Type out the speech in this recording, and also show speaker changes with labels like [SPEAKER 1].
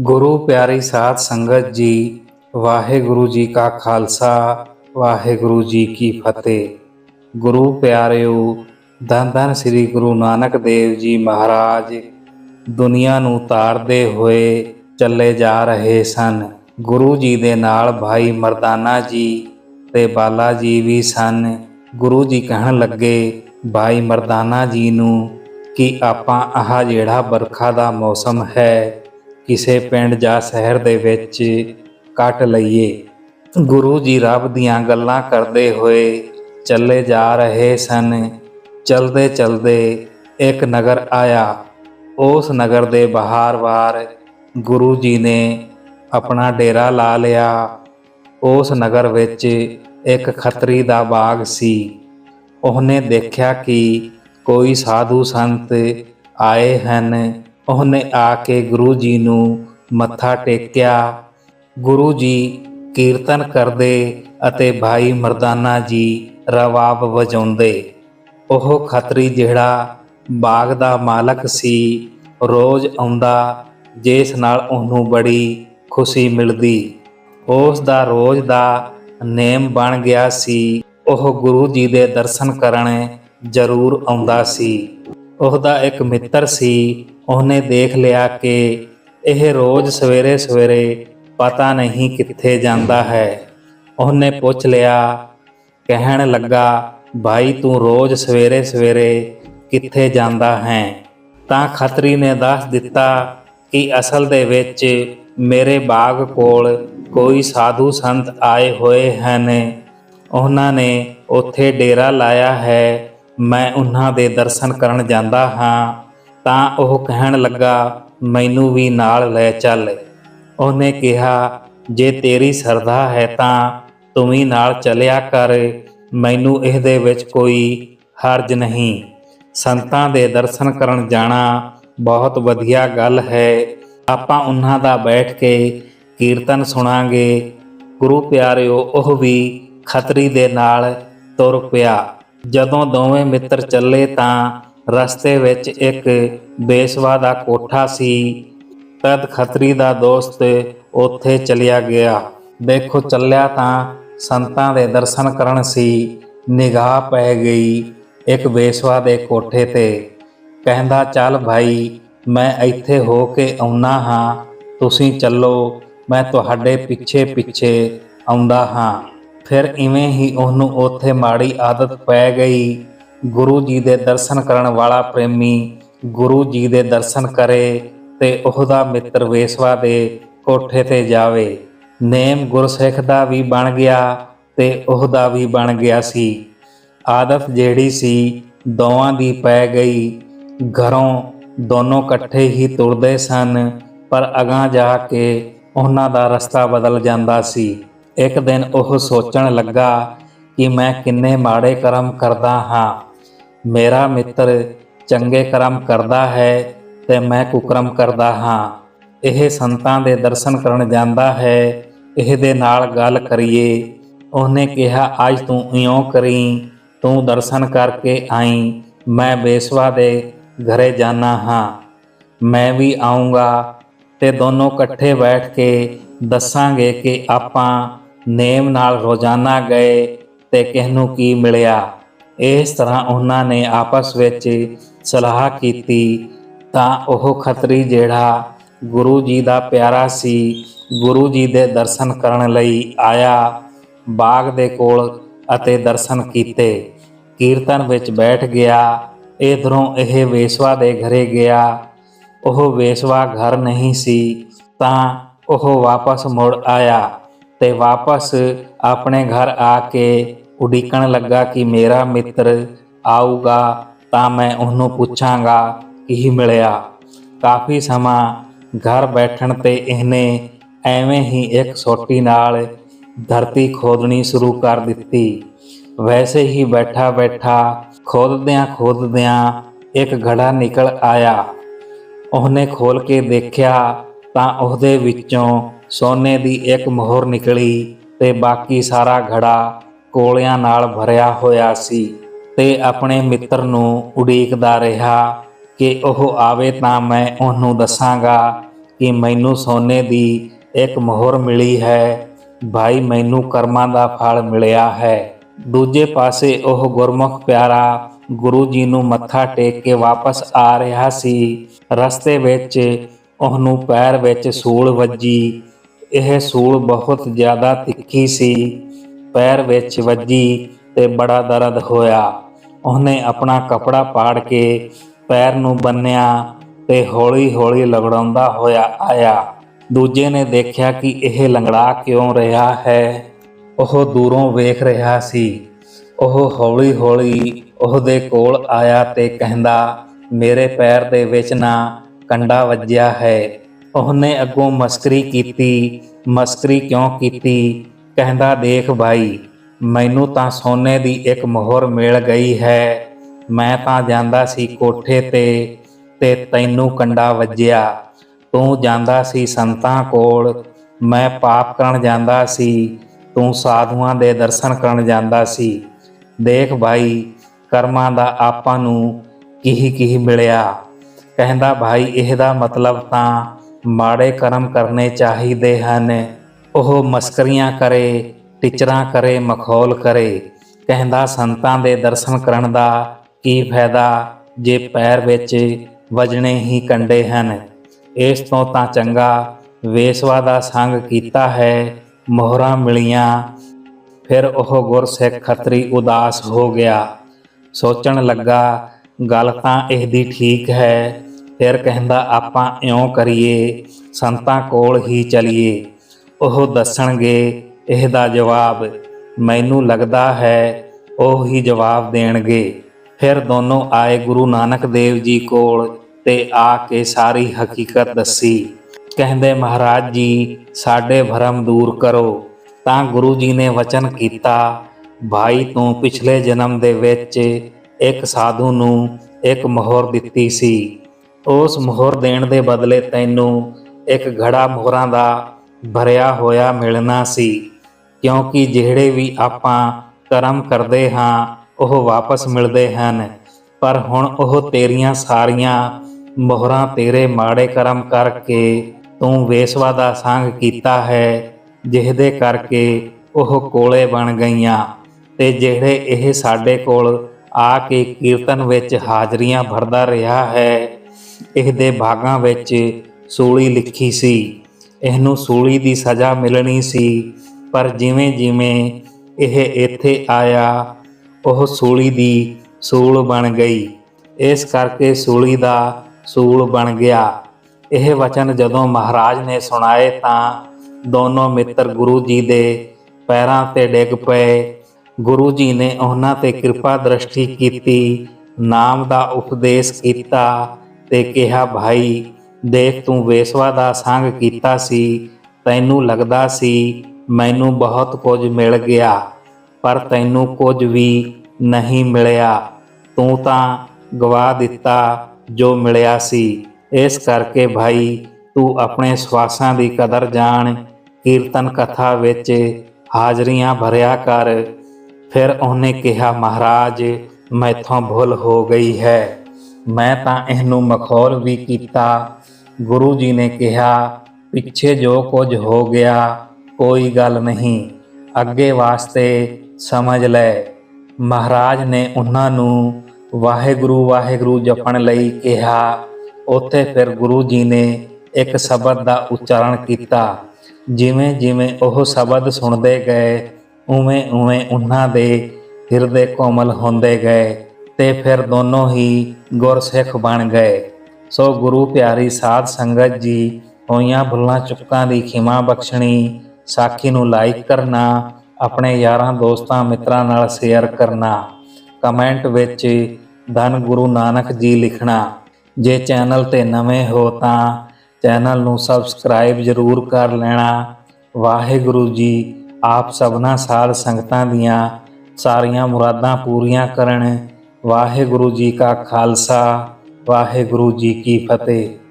[SPEAKER 1] ਗੁਰੂ ਪਿਆਰੀ ਸਾਧ ਸੰਗਤ ਜੀ, ਵਾਹਿਗੁਰੂ ਜੀ ਕਾ ਖਾਲਸਾ, ਵਾਹਿਗੁਰੂ ਜੀ ਕੀ ਫਤਿਹ। ਗੁਰੂ ਪਿਆਰਿਓ ਧੰਨ ਧੰਨ ਸ੍ਰੀ ਗੁਰੂ ਨਾਨਕ ਦੇਵ ਜੀ ਮਹਾਰਾਜ, ਦੁਨੀਆ ਨੂੰ ਤਾਰਦੇ ਹੋਏ ਚੱਲੇ ਜਾ ਰਹੇ ਸਨ। ਗੁਰੂ ਜੀ ਦੇ ਨਾਲ ਭਾਈ ਮਰਦਾਨਾ ਜੀ ਤੇ ਬਾਲਾ ਜੀ ਵੀ ਸਨ। ਗੁਰੂ ਜੀ ਕਹਿਣ ਲੱਗੇ, ਭਾਈ ਮਰਦਾਨਾ ਜੀ ਨੂੰ, ਕਿ ਆਪਾਂ ਆਹ ਜਿਹੜਾ ਬਰਖਾ ਦਾ ਮੌਸਮ ਹੈ ਕਿਸੇ ਪਿੰਡ ਜਾਂ ਸ਼ਹਿਰ ਦੇ ਵਿੱਚ ਕੱਟ ਲਈਏ। ਗੁਰੂ ਜੀ ਰੱਬ ਦੀਆਂ ਗੱਲਾਂ ਕਰਦੇ ਹੋਏ ਚੱਲੇ ਜਾ ਰਹੇ ਸਨ। ਚਲਦੇ ਚਲਦੇ ਇੱਕ ਨਗਰ ਆਇਆ। ਉਸ ਨਗਰ ਦੇ ਬਾਹਰ-ਬਾਹਰ ਗੁਰੂ ਜੀ ਨੇ ਆਪਣਾ ਡੇਰਾ ਲਾ ਲਿਆ। ਉਸ ਨਗਰ ਵਿੱਚ ਇੱਕ ਖੱਤਰੀ ਦਾ ਬਾਗ ਸੀ। ਉਹਨੇ ਦੇਖਿਆ ਕਿ ਕੋਈ ਸਾਧੂ ਸੰਤ ਆਏ ਹਨ। ਉਹਨੇ ਆ ਕੇ ਗੁਰੂ ਜੀ ਨੂੰ ਮੱਥਾ ਟੇਕਿਆ। ਗੁਰੂ ਜੀ ਕੀਰਤਨ ਕਰਦੇ ਅਤੇ ਭਾਈ ਮਰਦਾਨਾ ਜੀ ਰਵਾਬ ਵਜਾਉਂਦੇ। ਉਹ ਖੱਤਰੀ ਜਿਹੜਾ ਬਾਗ ਦਾ ਮਾਲਕ ਸੀ, ਰੋਜ਼ ਆਉਂਦਾ, ਜਿਸ ਨਾਲ ਉਹਨੂੰ ਬੜੀ ਖੁਸ਼ੀ ਮਿਲਦੀ। ਉਸ ਦਾ ਰੋਜ਼ ਦਾ ਨੇਮ ਬਣ ਗਿਆ ਸੀ। ਉਹ ਗੁਰੂ ਜੀ ਦੇ ਦਰਸ਼ਨ ਕਰਨ ਜ਼ਰੂਰ ਆਉਂਦਾ ਸੀ। ਉਹਦਾ ਇੱਕ ਮਿੱਤਰ ਸੀ ਉਹਨੇ ਦੇਖ ਲਿਆ ਕਿ ਇਹ ਰੋਜ਼ ਸਵੇਰੇ ਸਵੇਰੇ ਪਤਾ ਨਹੀਂ ਕਿੱਥੇ ਜਾਂਦਾ ਹੈ। ਉਹਨੇ ਪੁੱਛ ਲਿਆ, ਕਹਿਣ ਲੱਗਾ, ਭਾਈ, ਤੂੰ ਰੋਜ਼ ਸਵੇਰੇ ਸਵੇਰੇ ਕਿੱਥੇ ਜਾਂਦਾ ਹੈ? ਤਾਂ ਖਤਰੀ ਨੇ ਦੱਸ ਦਿੱਤਾ ਕਿ ਅਸਲ ਦੇ ਵਿੱਚ ਮੇਰੇ ਬਾਗ ਕੋਲ ਕੋਈ ਸਾਧੂ ਸੰਤ ਆਏ ਹੋਏ ਹਨ। ਉਹਨਾਂ ਨੇ ਉੱਥੇ ਡੇਰਾ ਲਾਇਆ ਹੈ। ਮੈਂ ਉਹਨਾਂ ਦੇ ਦਰਸ਼ਨ ਕਰਨ ਜਾਂਦਾ ਹਾਂ। ਤਾਂ ਉਹ ਕਹਿਣ ਲੱਗਾ, ਮੈਨੂੰ ਵੀ ਨਾਲ ਲੈ ਚੱਲ। ਉਹਨੇ ਕਿਹਾ, ਜੇ ਤੇਰੀ ਸਰਦਾ ਹੈ ਤਾਂ ਤੂੰ ਵੀ ਨਾਲ ਚੱਲਿਆ ਕਰ। ਮੈਨੂੰ ਇਹਦੇ ਵਿੱਚ ਕੋਈ ਹਰਜ ਨਹੀਂ। ਸੰਤਾਂ ਦੇ ਦਰਸ਼ਨ ਕਰਨ ਜਾਣਾ ਬਹੁਤ ਵਧੀਆ ਗੱਲ ਹੈ। ਆਪਾਂ ਉਹਨਾਂ ਦਾ ਬੈਠ ਕੇ ਕੀਰਤਨ ਸੁਣਾਂਗੇ। ਗੁਰੂ ਪਿਆਰਿਓ, ਉਹ ਵੀ ਖਤਰੀ ਦੇ ਨਾਲ ਤੁਰ ਪਿਆ। ਜਦੋਂ ਦੋਵੇਂ ਮਿੱਤਰ ਚੱਲੇ ਤਾਂ ਰਸਤੇ ਵਿੱਚ ਇੱਕ ਬੇਸਵਾ ਦਾ ਕੋਠਾ ਸੀ। ਤਦ ਖੱਤਰੀ ਦਾ ਦੋਸਤ ਉੱਥੇ ਚਲਿਆ ਗਿਆ। ਦੇਖੋ ਚੱਲਿਆ ਤਾਂ ਸੰਤਾਂ ਦੇ ਦਰਸ਼ਨ ਕਰਨ ਸੀ। ਨਿਗਾਹ ਪੈ ਗਈ ਇੱਕ ਬੇਸਵਾ ਦੇ ਕੋਠੇ ਤੇ। ਕਹਿੰਦਾ, ਚੱਲ ਭਾਈ, ਮੈਂ ਇੱਥੇ ਹੋ ਕੇ ਆਉਣਾ ਹਾਂ। ਤੁਸੀਂ ਚੱਲੋ, ਮੈਂ ਤੁਹਾਡੇ ਪਿੱਛੇ ਪਿੱਛੇ ਆਉਂਦਾ ਹਾਂ। ਫਿਰ ਇਵੇਂ ਹੀ ਉਹਨੂੰ ਉੱਥੇ ਮਾੜੀ ਆਦਤ ਪੈ ਗਈ। ਗੁਰੂ ਜੀ ਦੇ ਦਰਸ਼ਨ ਕਰਨ ਵਾਲਾ ਪ੍ਰੇਮੀ ਗੁਰੂ ਜੀ ਦੇ ਦਰਸ਼ਨ ਕਰੇ ਤੇ ਉਹਦਾ ਮਿੱਤਰ ਵੇਸਵਾ ਦੇ ਕੋਠੇ ਤੇ ਜਾਵੇ। ਨੇਮ ਗੁਰਸਿੱਖ ਦਾ ਵੀ ਬਣ ਗਿਆ ਤੇ ਉਹਦਾ ਵੀ ਬਣ ਗਿਆ ਸੀ। ਆਦਤ ਜਿਹੜੀ ਸੀ, ਦੋਵਾਂ ਦੀ ਪੈ ਗਈ। ਘਰੋਂ ਦੋਨੋਂ ਇਕੱਠੇ ਹੀ ਤੁਰਦੇ ਸਨ, ਪਰ ਅਗਾਂ ਜਾ ਕੇ ਉਹਨਾਂ ਦਾ ਰਸਤਾ ਬਦਲ ਜਾਂਦਾ ਸੀ। ਇੱਕ ਦਿਨ ਉਹ ਸੋਚਣ ਲੱਗਾ ਕਿ ਮੈਂ ਕਿੰਨੇ ਮਾੜੇ ਕਰਮ ਕਰਦਾ ਹਾਂ। ਮੇਰਾ ਮਿੱਤਰ ਚੰਗੇ ਕਰਮ ਕਰਦਾ ਹੈ ਤੇ ਮੈਂ ਕੁਕਰਮ ਕਰਦਾ ਹਾਂ। ਇਹ ਸੰਤਾਂ ਦੇ ਦਰਸ਼ਨ ਕਰਨ ਜਾਂਦਾ ਹੈ। ਇਹਦੇ ਨਾਲ ਗੱਲ ਕਰੀਏ। ਉਹਨੇ ਕਿਹਾ, ਅੱਜ ਤੂੰ ਇਉਂ ਕਰੀ, ਤੂੰ ਦਰਸ਼ਨ ਕਰਕੇ ਆਈ। ਮੈਂ ਬੇਸਵਾ ਦੇ ਘਰੇ ਜਾਣਾ ਹਾਂ। ਮੈਂ ਵੀ ਆਉਂਗਾ ਤੇ ਦੋਨੋਂ ਇਕੱਠੇ ਬੈਠ ਕੇ ਦੱਸਾਂਗੇ ਕਿ ਆਪਾਂ ਨੇਮ ਨਾਲ ਰੋਜ਼ਾਨਾ ਗਏ ਤੇ ਕਿਸ ਨੂੰ ਕੀ ਮਿਲਿਆ। ਇਸ ਤਰ੍ਹਾਂ ਉਹਨਾਂ ਨੇ ਆਪਸ ਵਿੱਚ ਸਲਾਹ ਕੀਤੀ ਤਾਂ ਉਹ ਖੱਤਰੀ ਜਿਹੜਾ ਗੁਰੂ ਜੀ ਦਾ ਪਿਆਰਾ ਸੀ, ਗੁਰੂ ਜੀ ਦੇ ਦਰਸ਼ਨ ਕਰਨ ਲਈ ਆਇਆ, ਬਾਗ ਦੇ ਕੋਲ ਅਤੇ ਦਰਸ਼ਨ ਕੀਤੇ। ਕੀਰਤਨ ਵਿੱਚ ਬੈਠ ਗਿਆ ਇਧਰੋਂ ਇਹ ਵੇਸਵਾ ਦੇ ਘਰੇ ਗਿਆ। ਉਹ ਵੇਸਵਾ ਘਰ ਨਹੀਂ ਸੀ ਤਾਂ ਉਹ ਵਾਪਸ ਮੁੜ ਆਇਆ ਤੇ ਵਾਪਸ ਆਪਣੇ ਘਰ ਆ ਕੇ ਉਡੀਕਣ ਲੱਗਾ ਕਿ ਮੇਰਾ ਮਿੱਤਰ ਆਊਗਾ ਤਾਂ ਮੈਂ ਉਹਨੂੰ ਪੁੱਛਾਂਗਾ ਕੀ ਮਿਲਿਆ। ਕਾਫੀ ਸਮਾਂ ਘਰ ਬੈਠਣ ਤੇ ਇਹਨੇ ਐਵੇਂ ਹੀ ਇੱਕ ਸੋਟੀ ਨਾਲ ਧਰਤੀ ਖੋਦਣੀ ਸ਼ੁਰੂ ਕਰ ਦਿੱਤੀ। ਵੈਸੇ ਹੀ ਬੈਠਾ ਬੈਠਾ ਖੋਦਦਿਆਂ ਖੋਦਦਿਆਂ ਇੱਕ ਘੜਾ ਨਿਕਲ ਆਇਆ। ਉਹਨੇ ਖੋਲ ਕੇ ਦੇਖਿਆ ਤਾਂ ਉਹਦੇ ਵਿੱਚੋਂ ਸੋਨੇ ਦੀ ਇੱਕ ਮੋਹਰ ਨਿਕਲੀ ਤੇ ਬਾਕੀ ਸਾਰਾ ਘੜਾ ਕੋਲਿਆਂ ਨਾਲ ਭਰਿਆ ਹੋਇਆ ਸੀ ਤੇ ਆਪਣੇ ਮਿੱਤਰ ਨੂੰ ਉਡੀਕਦਾ ਰਿਹਾ ਕਿ ਉਹ ਆਵੇ ਤਾਂ ਮੈਂ ਉਹਨੂੰ ਦੱਸਾਂਗਾ ਕਿ ਮੈਨੂੰ ਸੋਨੇ ਦੀ ਇੱਕ ਮੋਹਰ ਮਿਲੀ ਹੈ। ਭਾਈ, ਮੈਨੂੰ ਕਰਮਾਂ ਦਾ ਫਲ ਮਿਲਿਆ ਹੈ। ਦੂਜੇ ਪਾਸੇ ਉਹ ਗੁਰਮੁਖ ਪਿਆਰਾ ਗੁਰੂ ਜੀ ਨੂੰ ਮੱਥਾ ਟੇਕ ਕੇ ਵਾਪਸ ਆ ਰਿਹਾ ਸੀ। ਰਸਤੇ ਵਿੱਚ ਉਹਨੂੰ ਪੈਰ ਵਿੱਚ ਸੂਲ ਵੱਜੀ। ਇਹ ਸੂਲ ਬਹੁਤ ਜ਼ਿਆਦਾ ਤਿੱਖੀ ਸੀ। ਪੈਰ ਵਿੱਚ ਵੱਜੀ ਤੇ ਬੜਾ ਦਰਦ ਹੋਇਆ। ਉਹਨੇ ਆਪਣਾ ਕਪੜਾ ਪਾੜ ਕੇ ਪੈਰ ਨੂੰ ਬੰਨਿਆ ਤੇ ਹੌਲੀ-ਹੌਲੀ ਲਗੜਾਉਂਦਾ ਹੋਇਆ ਆਇਆ। ਦੂਜੇ ਨੇ ਦੇਖਿਆ ਕਿ ਇਹ ਲੰਗੜਾ ਕਿਉਂ ਰਿਹਾ ਹੈ। ਉਹ ਦੂਰੋਂ ਵੇਖ ਰਿਹਾ ਸੀ। ਉਹ ਹੌਲੀ-ਹੌਲੀ ਉਹਦੇ ਕੋਲ ਆਇਆ ਤੇ ਕਹਿੰਦਾ, ਮੇਰੇ ਪੈਰ ਦੇ ਵਿੱਚ ਨਾ ਕੰਡਾ ਵੱਜਿਆ ਹੈ। ਉਹਨੇ ਅੱਗੋਂ ਮਸਕਰੀ ਕੀਤੀ। ਮਸਕਰੀ ਕਿਉਂ ਕੀਤੀ? ਕਹਿੰਦਾ, ਦੇਖ ਭਾਈ ਮੈਨੂੰ ਤਾਂ ਸੋਨੇ ਦੀ ਇੱਕ ਮੋਹਰ ਮਿਲ ਗਈ ਹੈ। ਮੈਂ ਤਾਂ ਜਾਂਦਾ ਸੀ ਕੋਠੇ ਤੇ ਤੇ ਤੈਨੂੰ ਕੰਡਾ ਵੱਜਿਆ। ਤੂੰ ਜਾਂਦਾ ਸੀ ਸੰਤਾਂ ਕੋਲ। ਮੈਂ ਪਾਪ ਕਰਨ ਜਾਂਦਾ ਸੀ। ਤੂੰ ਸਾਧੂਆਂ ਦੇ ਦਰਸ਼ਨ ਕਰਨ ਜਾਂਦਾ ਸੀ। ਦੇਖ ਭਾਈ ਕਰਮਾਂ ਦਾ ਆਪਾਂ ਨੂੰ ਕਿਹੀ ਕਿਹੀ ਮਿਲਿਆ? ਕਹਿੰਦਾ, ਭਾਈ, ਇਹਦਾ ਮਤਲਬ ਤਾਂ ਮਾੜੇ ਕਰਮ ਕਰਨੇ ਚਾਹੀਦੇ ਹਨ। ਉਹ ਮਸਕਰੀਆਂ ਕਰੇ, ਟਿਚਰਾਂ ਕਰੇ, ਮਖੌਲ ਕਰੇ। ਕਹਿੰਦਾ, ਸੰਤਾਂ ਦੇ ਦਰਸ਼ਨ ਕਰਨ ਦਾ ਕੀ ਫਾਇਦਾ? ਜੇ ਪੈਰ ਵਿੱਚ ਵਜਣੇ ਹੀ ਕੰਡੇ ਹਨ, ਇਸ ਤੋਂ ਤਾਂ ਚੰਗਾ ਵੇਸਵਾ ਦਾ ਸੰਗ ਕੀਤਾ ਹੈ, ਮੋਹਰਾਂ ਮਿਲੀਆਂ। ਫਿਰ ਉਹ ਗੁਰਸਿੱਖ ਖੱਤਰੀ ਉਦਾਸ ਹੋ ਗਿਆ। ਸੋਚਣ ਲੱਗਾ, ਗੱਲ ਤਾਂ ਇਹਦੀ ਠੀਕ ਹੈ। ਫਿਰ ਕਹਿੰਦਾ, ਆਪਾਂ ਇਉਂ ਕਰੀਏ, ਸੰਤਾਂ ਕੋਲ ਹੀ ਚਲੀਏ। ਉਹ ਦੱਸਣਗੇ ਇਹਦਾ ਜਵਾਬ ਮੈਨੂੰ ਲੱਗਦਾ ਹੈ, ਉਹ ਹੀ ਜਵਾਬ ਦੇਣਗੇ। ਫਿਰ ਦੋਨੋਂ ਆਏ ਗੁਰੂ ਨਾਨਕ ਦੇਵ ਜੀ ਕੋਲ ਤੇ ਆ ਕੇ ਸਾਰੀ ਹਕੀਕਤ ਦੱਸੀ। ਕਹਿੰਦੇ, ਮਹਾਰਾਜ ਜੀ, ਸਾਡੇ ਭਰਮ ਦੂਰ ਕਰੋ। ਤਾਂ ਗੁਰੂ ਜੀ ਨੇ ਵਚਨ ਕੀਤਾ, ਭਾਈ, ਤੂੰ ਪਿਛਲੇ ਜਨਮ ਦੇ ਵਿੱਚ ਇੱਕ ਸਾਧੂ ਨੂੰ ਇੱਕ ਮੋਹਰ ਦਿੱਤੀ ਸੀ। ਉਸ ਮੋਹਰ ਦੇਣ ਦੇ ਬਦਲੇ ਤੈਨੂੰ ਇੱਕ ਘੜਾ ਮੋਹਰਾਂ ਦਾ ਭਰਿਆ ਹੋਇਆ ਮਿਲਣਾ ਸੀ, ਕਿਉਂਕਿ ਜਿਹੜੇ ਵੀ ਆਪਾਂ ਕਰਮ ਕਰਦੇ ਹਾਂ, ਉਹ ਵਾਪਸ ਮਿਲਦੇ ਹਨ। ਪਰ ਹੁਣ ਉਹ ਤੇਰੀਆਂ ਸਾਰੀਆਂ ਮੋਹਰਾਂ ਤੇਰੇ ਮਾੜੇ ਕਰਮ ਕਰਕੇ ਤੂੰ ਵੇਸਵਾ ਦਾ ਸੰਗ ਕੀਤਾ ਹੈ, ਜਿਹਦੇ ਕਰਕੇ ਉਹ ਕੋਲੇ ਬਣ ਗਈਆਂ। ਤੇ ਜਿਹੜੇ ਇਹ ਸਾਡੇ ਕੋਲ ਆ ਕੇ ਕੀਰਤਨ ਵਿੱਚ ਹਾਜ਼ਰੀਆਂ ਭਰਦਾ ਰਿਹਾ ਹੈ, ਇਹਦੇ ਭਾਗਾਂ ਵਿੱਚ ਸੂਲੀ ਲਿਖੀ ਸੀ। ਇਹਨੂੰ ਸੂਲੀ ਦੀ ਸਜ਼ਾ ਮਿਲਣੀ ਸੀ, ਪਰ ਜਿਵੇਂ ਜਿਵੇਂ ਇਹ ਇੱਥੇ ਆਇਆ, ਉਹ ਸੂਲੀ ਦੀ ਸੂਲ ਬਣ ਗਈ। ਇਸ ਕਰਕੇ ਸੂਲੀ ਦਾ ਸੂਲ ਬਣ ਗਿਆ। ਇਹ ਵਚਨ ਜਦੋਂ ਮਹਾਰਾਜ ਨੇ ਸੁਣਾਏ ਤਾਂ ਦੋਨੋਂ ਮਿੱਤਰ ਗੁਰੂ ਜੀ ਦੇ ਪੈਰਾਂ ਤੇ ਡਿੱਗ ਪਏ। ਗੁਰੂ ਜੀ ਨੇ ਉਹਨਾਂ ਤੇ ਕਿਰਪਾ ਦ੍ਰਿਸ਼ਟੀ ਕੀਤੀ, ਨਾਮ ਦਾ ਉਪਦੇਸ਼ ਕੀਤਾ ਤੇ ਕਿਹਾ, ਭਾਈ ਦੇਖ ਤੂੰ ਵੇਸਵਾ ਦਾ ਸੰਗ ਕੀਤਾ ਸੀ, ਤੈਨੂੰ ਲੱਗਦਾ ਸੀ ਮੈਨੂੰ ਬਹੁਤ ਕੁਝ ਮਿਲ ਗਿਆ, ਪਰ ਤੈਨੂੰ ਕੁਝ ਵੀ ਨਹੀਂ ਮਿਲਿਆ। ਤੂੰ ਤਾਂ ਗਵਾ ਦਿੱਤਾ ਜੋ ਮਿਲਿਆ ਸੀ। ਇਸ ਕਰਕੇ ਭਾਈ, ਤੂੰ ਆਪਣੇ ਸਵਾਸਾਂ ਦੀ ਕਦਰ ਜਾਣ, ਕੀਰਤਨ ਕਥਾ ਵਿੱਚ ਹਾਜ਼ਰੀਆਂ ਭਰਿਆ ਕਰ। ਫਿਰ ਉਹਨੇ ਕਿਹਾ, ਮਹਾਰਾਜ, ਮੈਥੋਂ ਭੁੱਲ ਹੋ ਗਈ ਹੈ। ਮੈਂ ਤਾਂ ਇਹਨੂੰ ਮਖੌਲ ਵੀ ਕੀਤਾ ਗੁਰੂ ਜੀ ਨੇ ਕਿਹਾ, ਪਿੱਛੇ ਜੋ ਕੁਝ ਹੋ ਗਿਆ, ਕੋਈ ਗੱਲ ਨਹੀਂ। ਅੱਗੇ ਵਾਸਤੇ ਸਮਝ ਲੈ। ਮਹਾਰਾਜ ਨੇ ਉਹਨਾਂ ਨੂੰ ਵਾਹਿਗੁਰੂ ਵਾਹਿਗੁਰੂ ਜਪਣ ਲਈ ਕਿਹਾ। ਉੱਥੇ ਫਿਰ ਗੁਰੂ ਜੀ ਨੇ ਇੱਕ ਸ਼ਬਦ ਦਾ ਉਚਾਰਨ ਕੀਤਾ। ਜਿਵੇਂ ਜਿਵੇਂ ਉਹ ਸ਼ਬਦ ਸੁਣਦੇ ਗਏ, ਉਵੇਂ ਉਵੇਂ ਉਹਨਾਂ ਦੇ ਹਿਰਦੇ ਕੋਮਲ ਹੁੰਦੇ ਗਏ ਤੇ ਫਿਰ ਦੋਨੋਂ ਹੀ ਗੁਰਸਿੱਖ ਬਣ ਗਏ। ਸੋ ਗੁਰੂ ਪਿਆਰੀ ਸਾਧ ਸੰਗਤ ਜੀ, ਹੋਈਆਂ ਭੁੱਲਾਂ ਚੁੱਕਾਂ ਦੀ ਖਿਮਾ ਬਖਸ਼ਣੀ, ਸਾਖੀ ਨੂੰ ਲਾਈਕ ਕਰਨਾ, ਆਪਣੇ ਯਾਰਾਂ ਦੋਸਤਾਂ ਮਿੱਤਰਾਂ ਨਾਲ ਸ਼ੇਅਰ ਕਰਨਾ ਕਮੈਂਟ ਵਿੱਚ ਧੰਨ ਗੁਰੂ ਨਾਨਕ ਜੀ ਲਿਖਣਾ। ਜੇ ਚੈਨਲ ਤੇ ਨਵੇਂ ਹੋ ਤਾਂ ਚੈਨਲ ਨੂੰ ਸਬਸਕ੍ਰਾਈਬ ਜ਼ਰੂਰ ਕਰ ਲੈਣਾ। ਵਾਹਿਗੁਰੂ ਜੀ, ਆਪ ਸਭਨਾ ਸਾਧ ਸੰਗਤਾਂ ਦੀਆਂ ਸਾਰੀਆਂ ਮੁਰਾਦਾਂ ਪੂਰੀਆਂ ਕਰਨ। ਵਾਹਿਗੁਰੂ ਜੀ ਕਾ ਖਾਲਸਾ। ਵਾਹਿਗੁਰੂ ਜੀ ਕੀ ਫਤਿਹ।